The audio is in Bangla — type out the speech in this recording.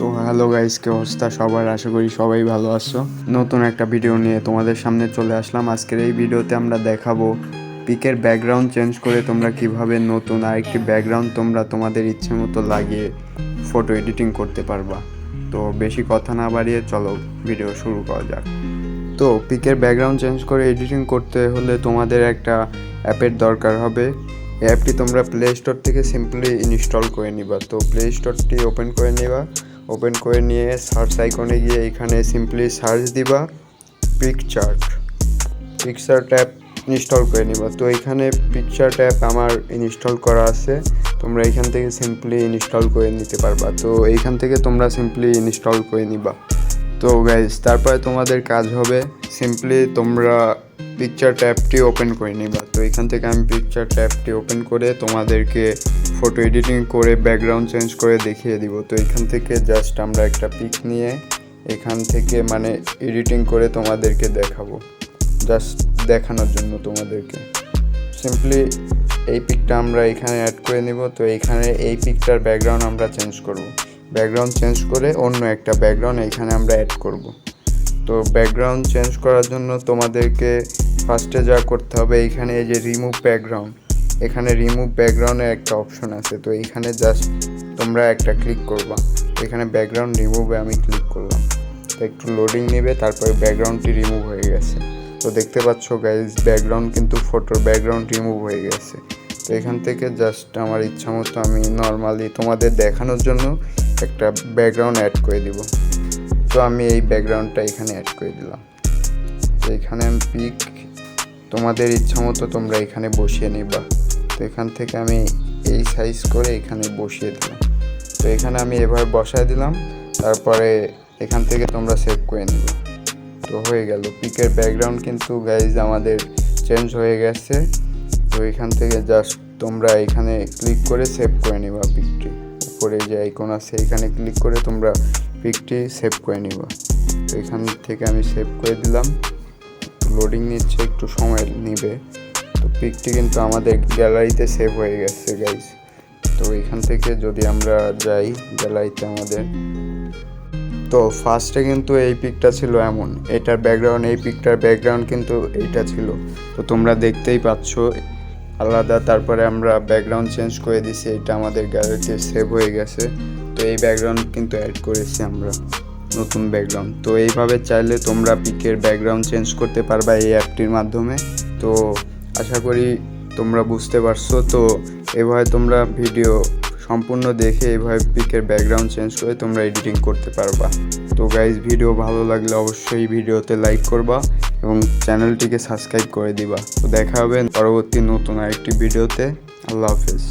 তো হ্যালো গাইস কে অবস্থা সবার? আশা করি সবাই ভালো আছো। নতুন একটা ভিডিও নিয়ে তোমাদের সামনে চলে আসলাম। আজকের এই ভিডিওতে আমরা দেখাবো পিকের ব্যাকগ্রাউন্ড চেঞ্জ করে তোমরা কীভাবে নতুন আরেকটি ব্যাকগ্রাউন্ড তোমরা তোমাদের ইচ্ছে মতো লাগিয়ে ফটো এডিটিং করতে পারবা। তো বেশি কথা না বাড়িয়ে চলো ভিডিও শুরু করা যাক। তো পিকের ব্যাকগ্রাউন্ড চেঞ্জ করে এডিটিং করতে হলে তোমাদের একটা অ্যাপের দরকার হবে। অ্যাপটি তোমরা প্লে স্টোর থেকে সিম্পলি ইনস্টল করে নিবা। তো প্লে স্টোরটি ওপেন করে নিবা। ওপেন করে নিয়ে সার্চ আইকনে গিয়ে এখানে সিম্পলি সার্চ দিবা পিকচার পিকচার ট্যাব ইনস্টল করে নিবা। তো এখানে পিকচার ট্যাব আমার ইনস্টল করা আছে। তোমরা এখান থেকে সিম্পলি ইনস্টল করে নিতে পারবা। তো এইখান থেকে তোমরা সিম্পলি ইনস্টল করে নিবা। তো গাইজ তারপরে তোমাদের কাজ হবে সিম্পলি তোমরা পিকচার ট্যাবটি ওপেন করে নিবা। তো এখান থেকে আমি পিকচার ট্যাবটি ওপেন করে তোমাদেরকে ফটো এডিটিং করে ব্যাকগ্রাউন্ড চেঞ্জ করে দেখিয়ে দিব। তো এখান থেকে জাস্ট আমরা একটা পিক নিয়ে এখান থেকে মানে এডিটিং করে তোমাদেরকে দেখাবো। জাস্ট দেখানোর জন্য তোমাদেরকে। সিম্পলি এই পিকটা আমরা এখানে অ্যাড করে নিব। তো এখানে এই পিকটার ব্যাকগ্রাউন্ড আমরা চেঞ্জ করব। ব্যাকগ্রাউন্ড চেঞ্জ করে অন্য একটা ব্যাকগ্রাউন্ড এখানে আমরা অ্যাড করব। তো ব্যাকগ্রাউন্ড চেঞ্জ করার জন্য তোমাদেরকে ফার্স্টে যা করতে হবে এখানে এই যে রিমুভ ব্যাকগ্রাউন্ড এখানে রিমুভ ব্যাকগ্রাউন্ডের একটা অপশন আছে। তো এখানে জাস্ট তোমরা একটা ক্লিক করবা। এখানে ব্যাকগ্রাউন্ড রিমুভে আমি ক্লিক করলাম। তো একটু লোডিং নেবে, তারপরে ব্যাকগ্রাউন্ডটি রিমুভ হয়ে গেছে। তো দেখতে পাচ্ছ গাইজ ব্যাকগ্রাউন্ড কিন্তু ফটোর ব্যাকগ্রাউন্ড রিমুভ হয়ে গেছে। তো এখান থেকে জাস্ট আমার ইচ্ছা মতো আমি নর্মালি তোমাদের দেখানোর জন্য একটা ব্যাকগ্রাউন্ড অ্যাড করে দিব। তো আমি এই ব্যাকগ্রাউন্ডটা এখানে অ্যাড করে দিলাম। তো এখানে আমি পিক তোমাদের ইচ্ছা মতো তোমরা এখানে বসিয়ে নিবা। তো এখান থেকে আমি এই সাইজ করে এখানে বসিয়ে দিলাম। তো এখানে আমি এভাবে বসায় দিলাম, তারপরে এখান থেকে তোমরা সেভ করে নিবা। তো হয়ে গেল। পিকের ব্যাকগ্রাউন্ড কিন্তু গাইজ আমাদের চেঞ্জ হয়ে গেছে। তো এখান থেকে জাস্ট তোমরা এখানে ক্লিক করে সেভ করে নিবা পিকটি উপরে যে আইকন আছে, এখানে ক্লিক করে তোমরা পিকটি সেভ করে নিবা। তো এখান থেকে আমি সেভ করে দিলাম। লোডিং নিচ্ছে, একটু সময় নেবে। তো পিকটি কিন্তু আমাদের গ্যালারিতে সেভ হয়ে গেছে গাইজ তো এখান থেকে যদি আমরা যাই গ্যালারিতে আমাদের, তো ফার্স্টে কিন্তু এই পিকটা ছিল এমন। এটার ব্যাকগ্রাউন্ড এই পিকটার ব্যাকগ্রাউন্ড কিন্তু এইটা ছিল। তো তোমরা দেখতেই পাচ্ছ, আলাদা তারপরে আমরা ব্যাকগ্রাউন্ড চেঞ্জ করে দিছি এটা আমাদের গ্যালারিতে সেভ হয়ে গেছে। তো এই ব্যাকগ্রাউন্ড কিন্তু অ্যাড করেছি আমরা, নতুন ব্যাকগ্রাউন্ড তো এইভাবে চাইলে তোমরা পিকের ব্যাকগ্রাউন্ড চেঞ্জ করতে পারবা এই অ্যাপটির মাধ্যমে। তো আশা করি তোমরা বুঝতে পারছ। তো এভাবে তোমরা ভিডিও সম্পূর্ণ দেখে এভাবে পিকের ব্যাকগ্রাউন্ড চেঞ্জ করে তোমরা এডিটিং করতে পারবা। তো গাইজ ভিডিও ভালো লাগলে অবশ্যই ভিডিওতে লাইক করবা এবং চ্যানেলটিকে সাবস্ক্রাইব করে দিবা। তো দেখা হবে পরবর্তী নতুন আরেকটি ভিডিওতে। আল্লাহ হাফেজ।